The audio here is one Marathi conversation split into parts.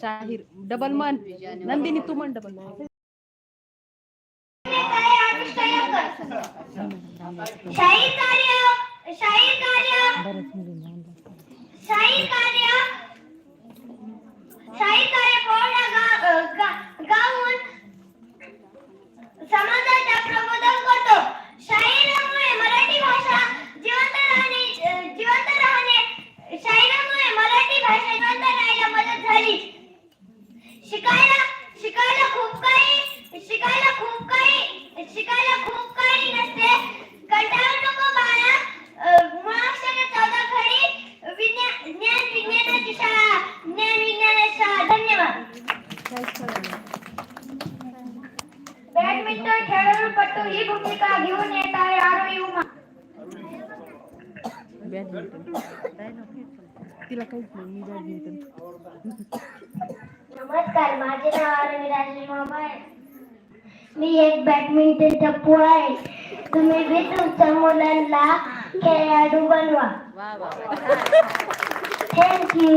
शाहीर डबल मन. नंदिनी तू मन. डबल शाही कार्य शाही कार्य. शाही कार्य. बॅडमिंटन खेळाडूपटू ही भूमिका घेऊन येत आहे आरोही उमा. बॅडमिंटन तिला काहीच नाही मी बॅडमिंटन नमस्कार माझे नाव आरवी राजे मामा आहे. मी एक बॅडमिंटन टप्पू आहे. तुम्ही बी तुमच्या मुलांना खेळाडू बनवा. थँक्यू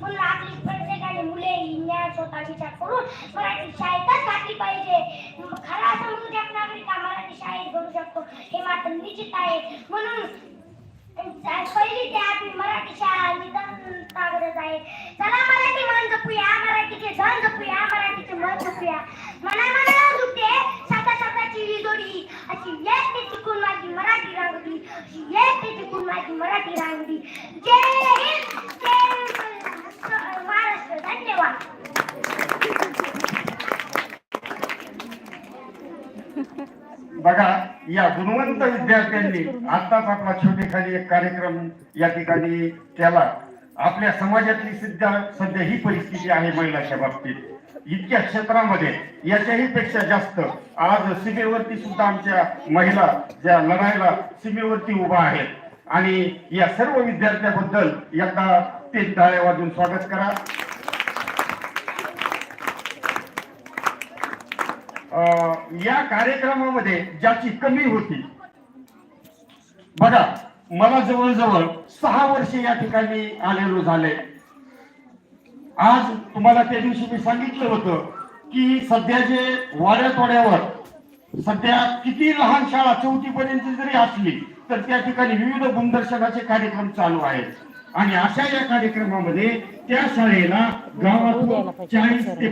म्हणून आपली प्रत्येकाने मुले ही ज्ञान स्वतः विचार करून मराठी शाळेतच घातली पाहिजे. म- खरा समृद्ध नागरिक हा मराठी शाळेत घडू शकतो. हे मात्र निश्चित आहे. म्हणून पहिली ते आपली मराठी शाळा निदानता गरज आहे. चला मराठी मन जपूया मराठीचे धन जपूया मराठीचे मन जपूया. मना मना दुखते साता साताची ही जोडी. अशी एक ते टिकून माझी मराठी रांगडी अशी एक ते टिकून माझी मराठी रांगडी. जय! बघा या गुणवंत विद्यार्थ्यांनी आताच आपला छोटेखाली एक कार्यक्रम या ठिकाणी केला. आपल्या समाजातली सध्या सध्या ही परिस्थिती आहे महिलाच्या बाबतीत. इतक्या क्षेत्रामध्ये याच्याही पेक्षा जास्त आज सीमेवरती सुद्धा आमच्या महिला ज्या लढायला सीमेवरती उभा आहेत. आणि या सर्व विद्यार्थ्याबद्दल एकदा ते टाळ्या वाजून स्वागत करा. या कार्यक्रमामध्ये ज्याची कमी होती. बघा मला जवळजवळ सहा वर्षे या ठिकाणी आलेलो झाले. आज तुम्हाला त्या दिवशी मी सांगितलं होतं की सध्या जे वाड्यातोड्यावर सध्या किती लहान शाळा चौथी पर्यंत जरी असली तर त्या ठिकाणी विविध गुणदर्शनाचे कार्यक्रम चालू आहेत. आणि अशा या कार्यक्रमामध्ये त्या शाळेला गावातून चाळीस ते